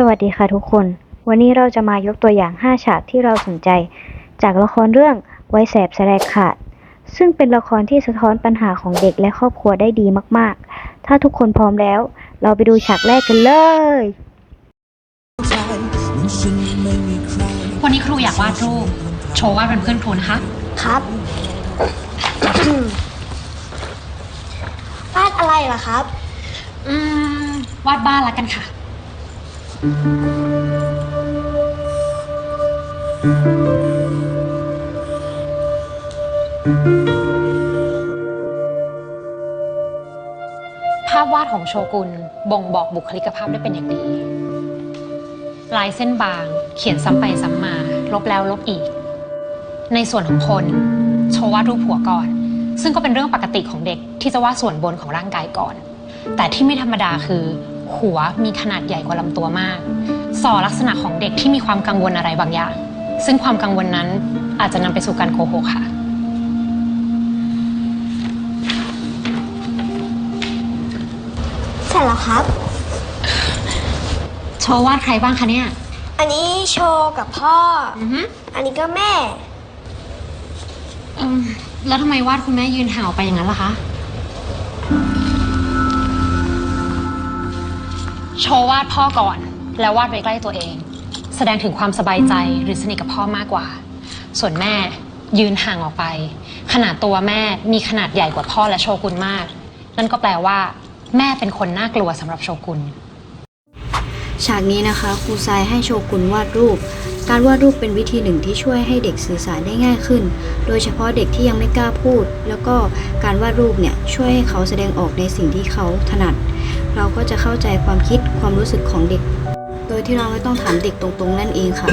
สวัสดีค่ะทุกคน วันนี้เราจะมายกตัวอย่าง 5 ฉากที่เราสนใจ จากละครเรื่องไว้แสบแสลกขาด ซึ่งเป็นละครที่สะท้อนปัญหาของเด็กและครอบครัวได้ดีมากๆ ถ้าทุกคนพร้อมแล้ว เราไปดูฉากแรกกันเลย วันนี้ครูอยากวาดรูป โชว์วาดเป็นเพื่อนครูนะคะ ครับวาดอะไรล่ะครับ อืมวาดบ้านละกันค่ะ ภาพวาดของโชกุนบ่งบอกบุคลิกภาพได้เป็นอย่างดี ลายเส้นบางเขียนซ้ำไปซ้ำมา ลบแล้วลบอีก ในส่วนของคน โชว์วาดรูปหัวก่อน ซึ่งก็เป็นเรื่องปกติของเด็กที่จะวาดส่วนบนของร่างกายก่อน แต่ที่ไม่ธรรมดาคือ หัวมีขนาดใหญ่กว่าลำตัวมากส่อลักษณะของเด็กที่มีความกังวลอะไรบางอย่าง ซึ่งความกังวลนั้นอาจจะนำไปสู่การโกหกค่ะ เสร็จแล้วครับ โชว์วาดใครบ้างคะเนี่ย อันนี้โชว์กับพ่อ อือฮึอันนี้ก็แม่เอิ่มแล้วทำไมวาดคุณแม่ยืนห่างออกไปอย่างนั้นล่ะคะ โชว์วาดพ่อก่อน แล้ววาดไว้ใกล้ตัวเอง แสดงถึงความสบายใจหรือสนิทกับพ่อมากกว่า ส่วนแม่ยืนห่างออกไป ขนาดตัวแม่มีขนาดใหญ่กว่าพ่อและโชกุนมาก นั่นก็แปลว่า แม่เป็นคนน่ากลัวสำหรับโชกุน ฉากนี้นะคะครูทรายให้โชกุนวาดรูป การวาดรูปเป็นวิธีหนึ่งที่ช่วยให้เด็กสื่อสารได้ง่ายขึ้น โดยเฉพาะเด็กที่ยังไม่กล้าพูด แล้วก็การวาดรูปเนี่ยช่วยให้เขาแสดงออกในสิ่งที่เขาถนัด เราก็จะเข้าใจความคิดความรู้สึกของเด็ก โดยที่เราไม่ต้องถามเด็กตรงๆ นั่นเองค่ะ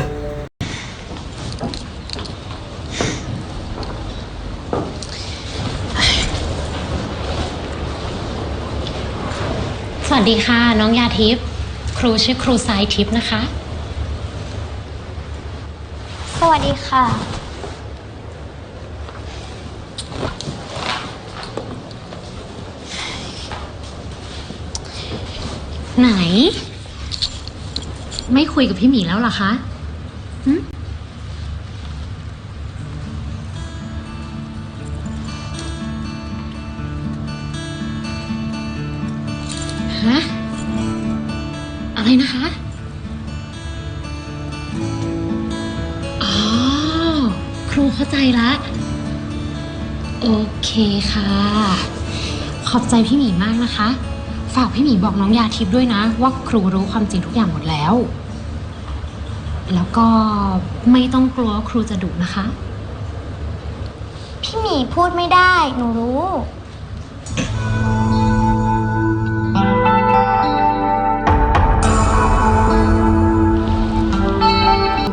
สวัสดีค่ะ น้องยาทิพย์ครูชื่อครูทรายทิพย์นะคะ สวัสดีค่ะ ไหน ไม่คุยกับพี่หมีแล้วหรอคะฮะอะไรนะคะอ๋อครูเข้าใจละโอเคค่ะ ขอบใจพี่หมีมากนะคะ ฝากพี่หมีบอกน้องยาทิพย์ด้วยนะ ว่าครูรู้ความจริงทุกอย่างหมดแล้ว แล้วก็ไม่ต้องกลัวว่าครูจะดุนะคะ พี่หมีพูดไม่ได้ หนูรู้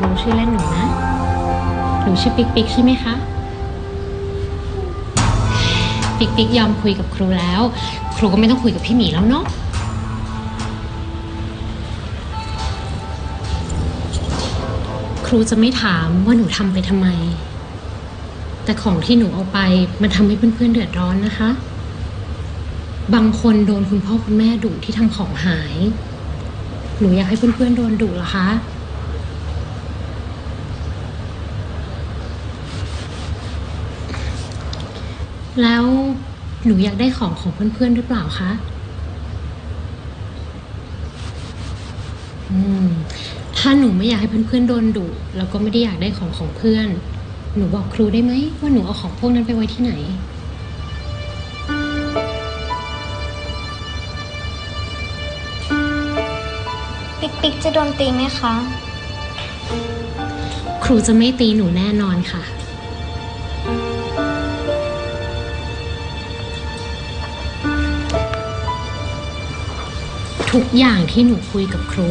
รู้ชื่อเล่นหนูนะ หนูชื่อปิ๊กปิ๊กใช่ไหมคะ ปิ๊กปิ๊กยอมคุยกับครูแล้ว ครูก็ไม่ต้องคุยกับพี่หมีแล้วเนาะครูจะไม่ถามว่าหนูทำไปทำไม แต่ของที่หนูเอาไปมันทำให้เพื่อนๆเดือดร้อนนะคะ บางคนโดนคุณพ่อคุณแม่ดุที่ทำของหาย หนูอยากให้เพื่อนๆโดนดุเหรอคะแล้ว หนูอยากได้ของของเพื่อนๆหรือเปล่าคะ อืม ถ้าหนูไม่อยากให้เพื่อนๆโดนดุแล้วก็ไม่ได้อยากได้ของของเพื่อน หนูบอกครูได้ไหมว่าหนูเอาของพวกนั้นไปไว้ที่ไหน ปิ๊กปิ๊กจะโดนตีไหมคะ ครูจะไม่ตีหนูแน่นอนค่ะ ทุกอย่างที่หนูคุยกับครู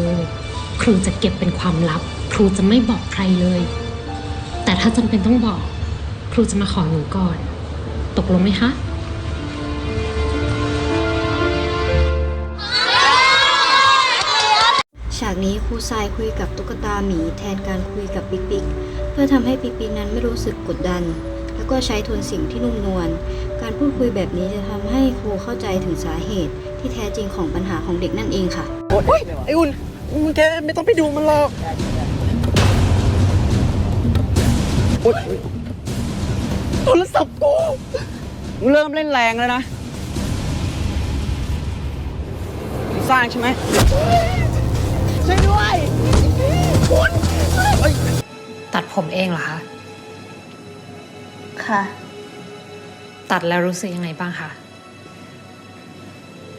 ครูจะเก็บเป็นความลับ ครูจะไม่บอกใครเลย แต่ถ้าจำเป็นต้องบอก ครูจะมาขอหนูก่อน ตกลงไหมคะฉากนี้ครูทรายคุยกับตุ๊กตาหมีแทนการคุยกับปิ๊กปิ๊กเพื่อทำให้ปิ๊กปิ๊กนั้นไม่รู้สึกกดดัน แล้วก็ใช้โทนเสียงที่นุ่มนวลการพูดคุยแบบนี้จะทำให้ครูเข้าใจถึงสาเหตุ ที่แท้จริงของปัญหาของเด็กนั่นเองค่ะไอ้อุ่นมึงแกไม่ต้องไปดูมันหรอกโอ๊ยโทรศัพท์กูมึงเริ่มเล่นแรงแล้วนะมึงสร้างใช่ไหมช่วยด้วยคุณเฮ้ยตัดผมเองเหรอคะ ค่ะ ตัดแล้วรู้สึกยังไงบ้างคะ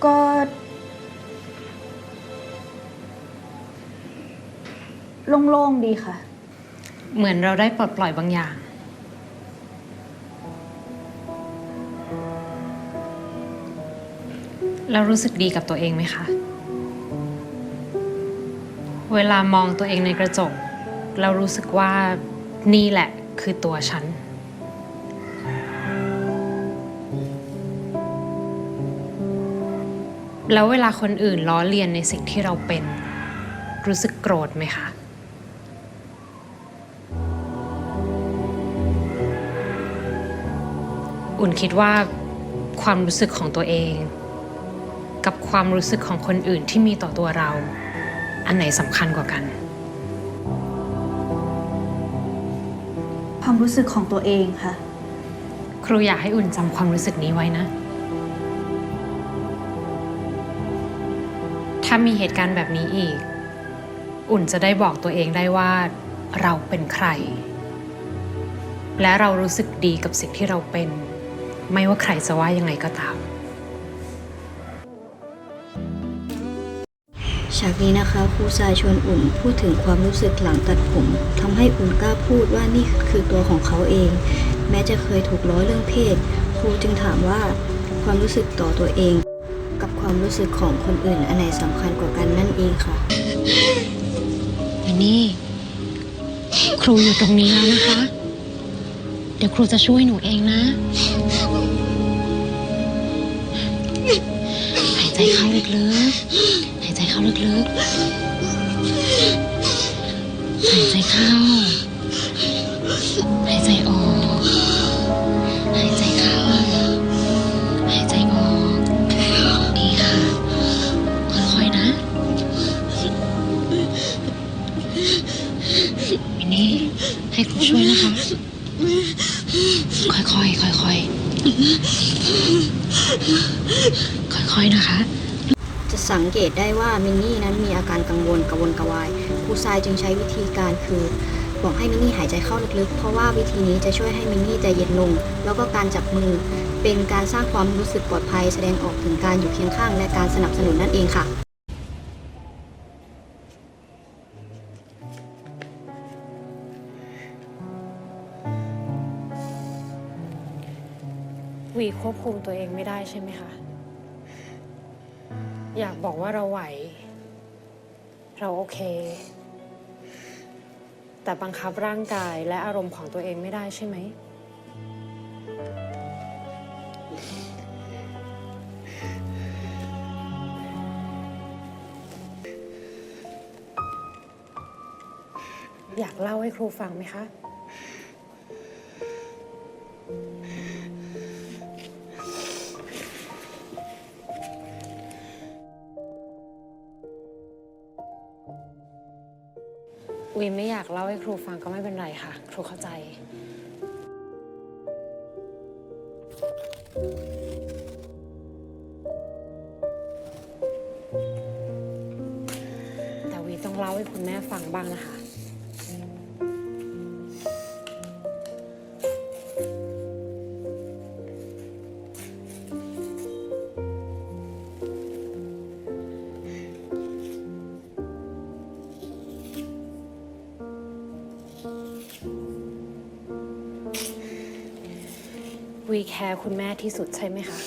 ก็ โล่งๆดีค่ะ เหมือนเราได้ปลดปล่อยบางอย่าง แล้วรู้สึกดีกับตัวเองไหมคะ เวลามองตัวเองในกระจก เรารู้สึกว่านี่แหละคือตัวฉัน แล้วเวลาคนอื่นล้อเลียนในสิ่งที่เราเป็น รู้สึกโกรธไหมคะอุ่นคิดว่าความรู้สึกของตัวเอง กับความรู้สึกของคนอื่นที่มีต่อตัวเรา อันไหนสำคัญกว่ากัน ความรู้สึกของตัวเองค่ะ ครูอยากให้อุ่นจำความรู้สึกนี้ไว้นะ ถ้ามีเหตุการณ์แบบนี้อีก อุ่นจะได้บอกตัวเองได้ว่าเราเป็นใคร และเรารู้สึกดีกับสิ่งที่เราเป็น ไม่ว่าใครจะว่ายังไงก็ตามฉากนี้นะคะครูทรายชวนอุ่นพูดถึงความรู้สึกหลังตัดผมทำให้อุ่นกล้าพูดว่านี่คือตัวของเขาเอง แม้จะเคยถูกล้อเรื่องเพศ ครูจึงถามว่าความรู้สึกต่อตัวเอง ความรู้สึกของคนอื่นอันไหนสำคัญกว่ากันนั่นเองค่ะ มินนี่ ครูอยู่ตรงนี้แล้วนะคะ เดี๋ยวครูจะช่วยหนูเองนะหายใจเข้าลึกๆหายใจเข้าลึกๆหายใจเข้าหายใจออก สังเกตได้ว่ามินนี่นั้นมีอาการกังวลกระวนกระวายครูทรายจึงใช้วิธีการคือบอกให้มินนี่หายใจเข้าลึกๆ เพราะว่าวิธีนี้จะช่วยให้มินนี่ใจเย็นลง แล้วก็การจับมือเป็นการสร้างความรู้สึกปลอดภัย แสดงออกถึงการอยู่เคียงข้าง และการสนับสนุนนั่นเองค่ะวีควบคุมตัวเองไม่ได้ใช่ไหมคะ อยากบอกว่าเราไหว เราโอเค แต่บังคับร่างกายและอารมณ์ของตัวเองไม่ได้ใช่ไหม อยากเล่าให้ครูฟังไหมคะ รูฟังก็ไม่เป็นไรค่ะ ครูเข้าใจ แต่วีต้องเล่าให้คุณแม่ฟังบ้างนะคะ แคร์คุณแม่ที่สุดใช่ไหมคะ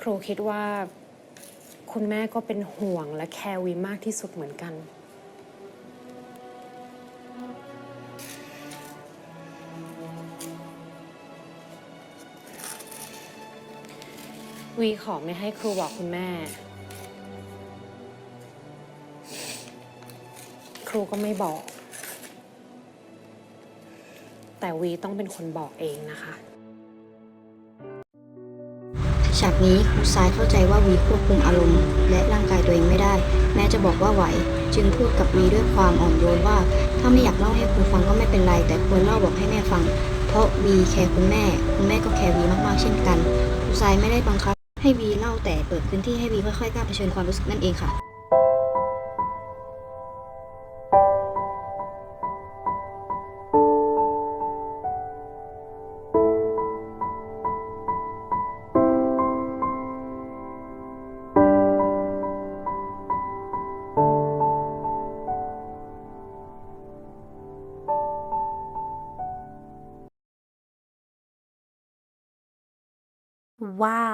ครูคิดว่า คุณแม่ก็เป็นห่วงและแคร์วีมากที่สุดเหมือนกัน วีขอไม่ให้ครูบอกคุณแม่ ครูก็ไม่บอก แต่วีต้องเป็นคนบอกเองนะคะฉากนี้ครูทรายเข้าใจว่าวีควบคุมอารมณ์ และร่างกายตัวเองไม่ได้ แม้จะบอกว่าไหว จึงพูดกับวีด้วยความอ่อนโยนว่า ถ้าไม่อยากเล่าให้ครูฟังก็ไม่เป็นไร แต่ควรเล่าบอกให้แม่ฟัง เพราะวีแคร์คุณแม่ คุณแม่ก็แคร์วีมากๆเช่นกันครูทรายไม่ได้บังคับให้วีเล่าแต่เปิดพื้นที่ให้วีค่อยๆกล้าเผชิญความรู้สึกนั่นเองค่ะ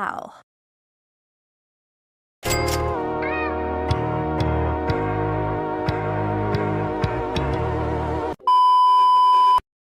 Wow